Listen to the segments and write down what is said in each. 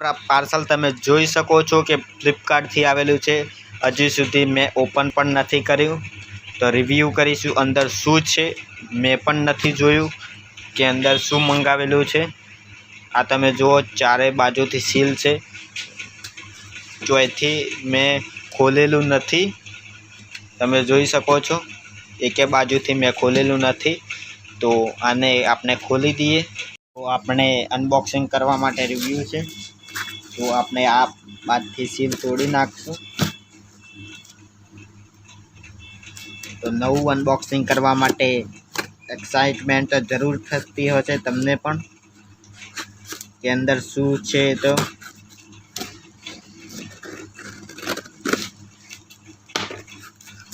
Parcel તમે જોઈ શકો છો કે ફ્લિપકાર્ટથી આવેલું છે. હજી સુધી મેં ઓપન પણ નથી કર્યું. તો રિવ્યૂ કરીશું અંદર શું છે. મેં પણ નથી જોયું કે અંદર શું મંગાવેલું છે. આ તમે જુઓ, ચારે બાજુથી સીલ છે. ચોથી મેં ખોલેલું નથી. તમે જોઈ શકો છો, એકે બાજુથી મેં ખોલેલું નથી. તો આને આપણે ખોલી દઈએ. તો આપણે અનબોક્સિંગ કરવા માટે રિવ્યૂ છે. તો આપણે આ બાદથી સીલ તોડી નાખશું. તો નવું અનબોક્સિંગ કરવા માટે એક્સાઇટમેન્ટ જરૂર થતી હશે તમને પણ. કે અંદર શું છે તો?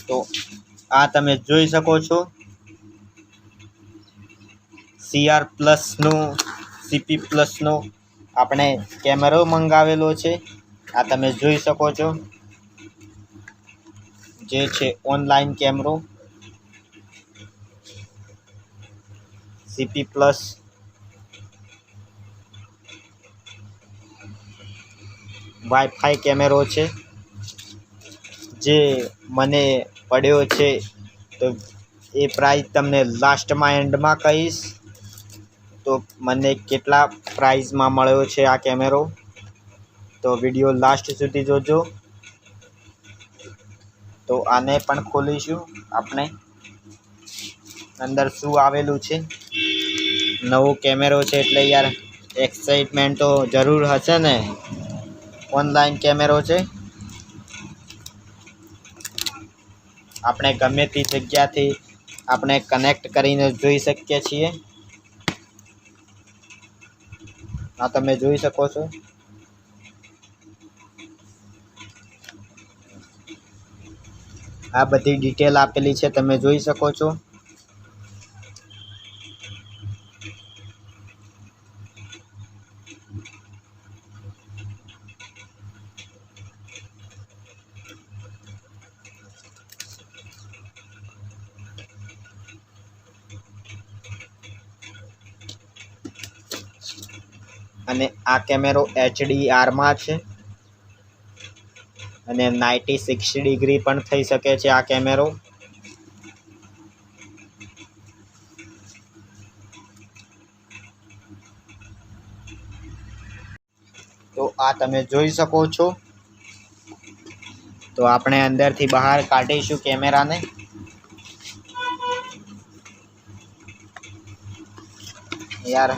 તો આ તમે જોઈ શકો છો. સીઆર પ્લસનું સીપી પ્લસનો આપણે કેમેરો મંગાવેલો છે. આ તમે જોઈ શકો છો. જે છે ઓનલાઈન કેમેરો. CP plus. વાઈફાઈ કેમેરો છે. જે મને પડ્યો છે તો એ પ્રાઇસ તમને લાસ્ટમાં એન્ડમાં કહીશ. તો મને કેટલા પ્રાઇઝમાં મળ્યો છે આ કેમેરો? તો વીડિયો લાસ્ટ સુધી જોજો. તો આને પણ ખોલીશું આપણે. અંદર શું આવેલું છે? નવો કેમેરો છે એટલે યાર એક્સાઇટમેન્ટ તો જરૂર હશે ને? ઓનલાઈન કેમેરો છે. આપણે ગમે તે જગ્યાથી આપણે કનેક્ટ કરીને જોઈ શકીએ છીએ. આ તમે જોઈ શકો છો. આ બધી ડિટેલ આપેલી છે તમે જોઈ શકો છો. અને આ કેમેરો એચડીઆરમાં છે. અને નાઇન્ટી સિક્સ ડિગ્રી પણ થઈ શકે છે આ કેમેરો. તો આ તમે જોઈ શકો છો. તો આપણે અંદરથી બહાર કાઢીશું કેમેરાને. યાર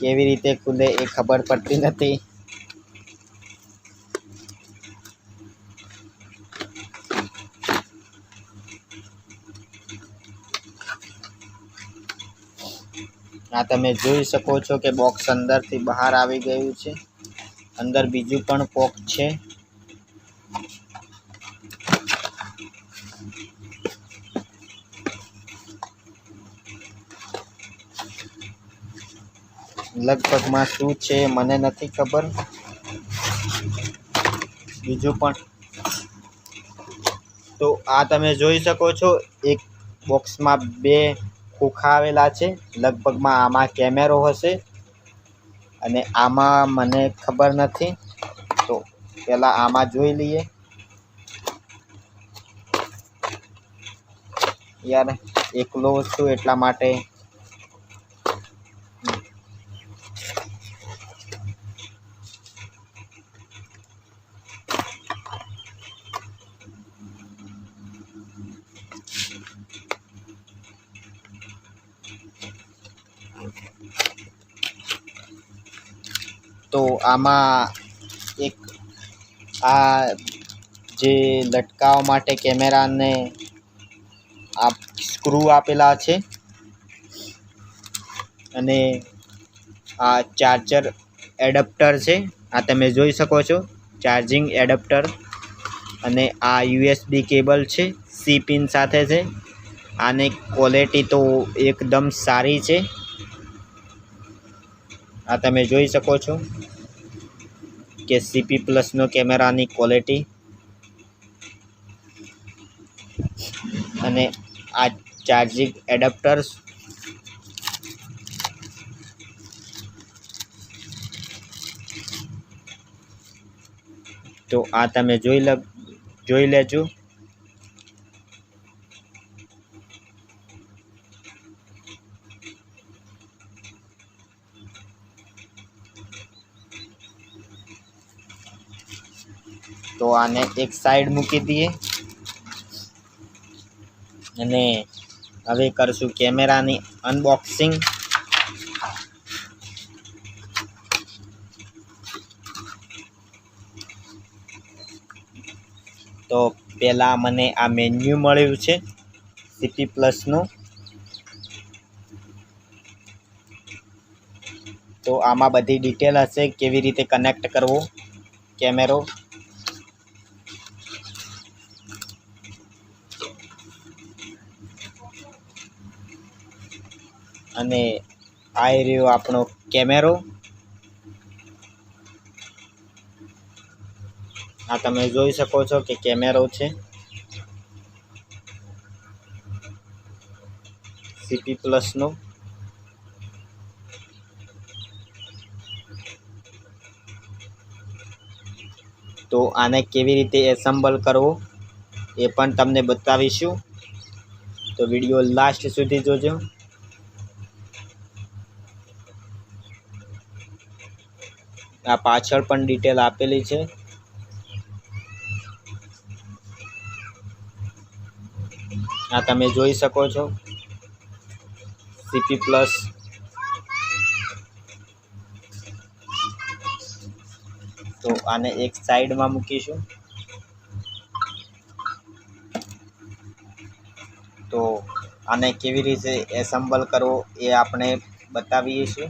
કેવી રીતે ખુલે એ ખબર પડતી નથી. આ તમે જોઈ શકો છો કે બોક્સ અંદરથી બહાર આવી ગયું છે. અંદર બીજું પણ પોક છે. લગભગમાં શું છે મને નથી ખબર. બીજું પણ. તો આ તમે જોઈ શકો છો, એક બોક્સમાં બે ખોખા આવેલા છે. લગભગમાં આમાં કેમેરો હશે. અને આમાં મને ખબર નથી. તો પહેલાં આમાં જોઈ લઈએ. યાર, એકલો છું એટલા માટે તો આમાં એક આ જે લટકાવવા માટે કેમેરાને આ સ્ક્રૂ આપેલા છે અને આ ચાર્જર એડપ્ટર છે. આ તમે જોઈ શકો છો. ચાર્જિંગ એડપ્ટર અને આ યુએસબી કેબલ છે. સી પિન સાથે છે. આની ક્વોલિટી તો એકદમ સારી છે. આ તમે જોઈ શકો છો કે સીપી પ્લસનો કેમેરાની ક્વોલિટી અને આ ચાર્જિંગ એડેપ્ટર્સ તો આ તમે જોઈ લ, જોઈ લેજો. તો આને એક સાઈડ મૂકી દઈએ. અને હવે કરશું કેમેરાની અનબોક્સિંગ તો પહેલાં મને આ મેન્યુ મળ્યું છે સીપી પ્લસનું તો આમાં બધી ડિટેલ હશે, કેવી રીતે કનેક્ટ કરવો કેમેરો અને આ રહ્યો આપણો કેમેરો. આ તમે જોઈ શકો છો કે કેમેરો છે. સીપી પ્લસનો. તો આને કેવી રીતે એસેમ્બલ કરવો એ પણ તમને બતાવીશું. તો વીડિયો લાસ્ટ સુધી જોજો. આ પાછળ પણ ડિટેલ આપેલી છે. આ તમે જોઈ શકો છો. સીપી પ્લસ તો આને એક સાઈડમાં મૂકીશું. તો આને કેવી રીતે એસેમ્બલ કરવો એ આપણે બતાવીએ છીએ.